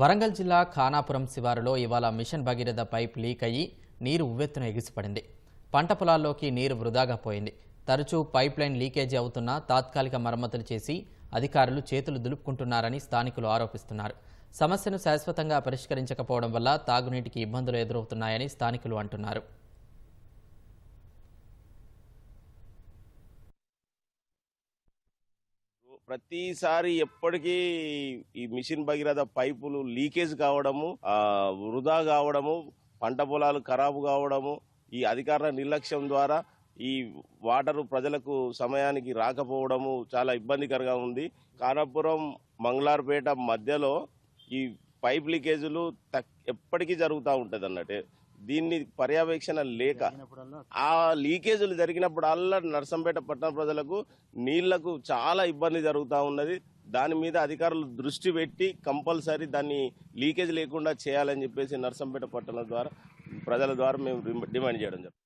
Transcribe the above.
వరంగల్ జిల్లా ఖానాపురం శివారులో ఇవాళ మిషన్ భగీరథ పైప్ లీక్ అయ్యి నీరు ఉవ్వెత్తున ఎగిసిపడింది. పంట పొలాల్లోకి నీరు వృధాగా పోయింది. తరచూ పైప్ లైన్ లీకేజీ అవుతున్నా తాత్కాలిక మరమ్మతులు చేసి అధికారులు చేతులు దులుపుకుంటున్నారని స్థానికులు ఆరోపిస్తున్నారు. సమస్యను శాశ్వతంగా పరిష్కరించకపోవడం వల్ల తాగునీటికి ఇబ్బందులు ఎదురవుతున్నాయని స్థానికులు అంటున్నారు. ప్రతిసారి ఎప్పటికీ ఈ మిషన్ భగీరథ పైపులు లీకేజ్ కావడము వృధా కావడము పంట పొలాలు ఖరాబు కావడము ఈ అధికారుల నిర్లక్ష్యం ద్వారా ఈ వాటరు ప్రజలకు సమయానికి రాకపోవడము చాలా ఇబ్బందికరంగా ఉంది. కానాపురం మంగళార్పేట మధ్యలో ఈ పైప్ లీకేజీలు తక్- ఎప్పటికీ జరుగుతూ ఉంటుంది అన్నట్టు దీన్ని పర్యవేక్షణ లేక ఆ లీకేజీలు జరిగినప్పుడల్లా నర్సంపేట పట్టణ ప్రజలకు నీళ్ళకు చాలా ఇబ్బంది జరుగుతూ ఉన్నది. దాని మీద అధికారులు దృష్టి పెట్టి కంపల్సరీ దాన్ని లీకేజ్ లేకుండా చేయాలని చెప్పేసి నర్సంపేట పట్టణం ద్వారా ప్రజల ద్వారా మేము డిమాండ్ చేయడం జరుగుతుంది.